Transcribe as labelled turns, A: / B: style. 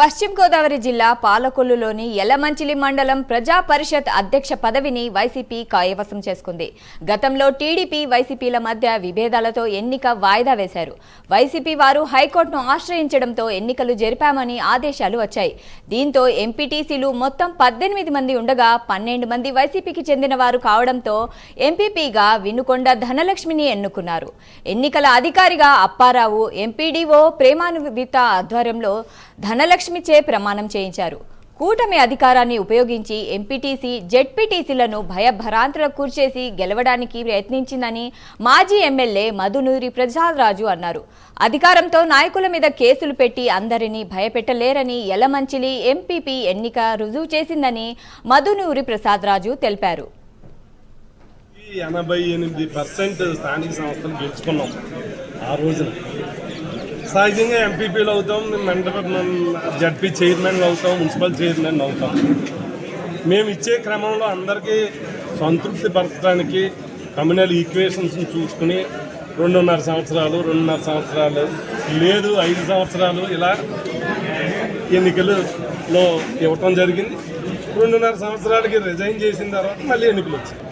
A: పశ్చిమ గోదావరి జిల్లా పాలకొల్లులోని ఎల్లమంచిలి మండలం ప్రజా పరిషత్ అధ్యక్ష పదవిని వైసీపీ కాయవసం చేసుకుంది. గతంలో టీడీపీ వైసీపీల మధ్య విభేదాలతో ఎన్నిక వాయిదా వేశారు. వైసీపీ వారు హైకోర్టును ఆశ్రయించడంతో ఎన్నికలు జరిపామని ఆదేశాలు వచ్చాయి. దీంతో ఎంపీటీసీలు మొత్తం పద్దెనిమిది మంది ఉండగా పన్నెండు మంది వైసీపీకి చెందిన వారు కావడంతో ఎంపీపీగా వినుకొండ ధనలక్ష్మిని ఎన్నుకున్నారు. ఎన్నికల అధికారిగా అప్పారావు ఎంపీడీఓ ప్రేమానువిత ఆధ్వర్యంలో ధనలక్ష్మి ధనలక్ష్మిచే ప్రమాణం చేయించారు. కూటమి అధికారాన్ని ఉపయోగించి ఎంపీటీసీ జెడ్పీటీసీలను భయభ్రాంతులకు కూర్చేసి గెలవడానికి ప్రయత్నించిందని మాజీ ఎమ్మెల్యే మధునూరి ప్రసాదరాజు అన్నారు. అధికారంతో నాయకుల మీద కేసులు పెట్టి అందరినీ భయపెట్టలేరని ఎలమంచిలి ఎంపీపీ ఎన్నిక రుజువు చేసిందని మధునూరి ప్రసాదరాజు తెలిపారు.
B: ఎనభై ఎనిమిది పర్సెంట్ స్థానిక సంస్థలు గెలుచుకున్నాం. ఆ రోజున సహజంగా ఎంపీపీలు అవుతాం మండపం జడ్పీ చైర్మన్ అవుతాం మున్సిపల్ చైర్మన్ అవుతాం. మేము ఇచ్చే క్రమంలో అందరికీ సంతృప్తి పరచడానికి కమ్యూనల్ ఈక్వేషన్స్ చూసుకుని రెండున్నర సంవత్సరాలు రెండున్నర సంవత్సరాలు లేదు ఐదు సంవత్సరాలు ఇలా ఎన్నికలలో ఇవ్వటం జరిగింది. రెండున్నర సంవత్సరాలకి రిజైన్ చేసిన తర్వాత మళ్ళీ ఎన్నికలు వచ్చాయి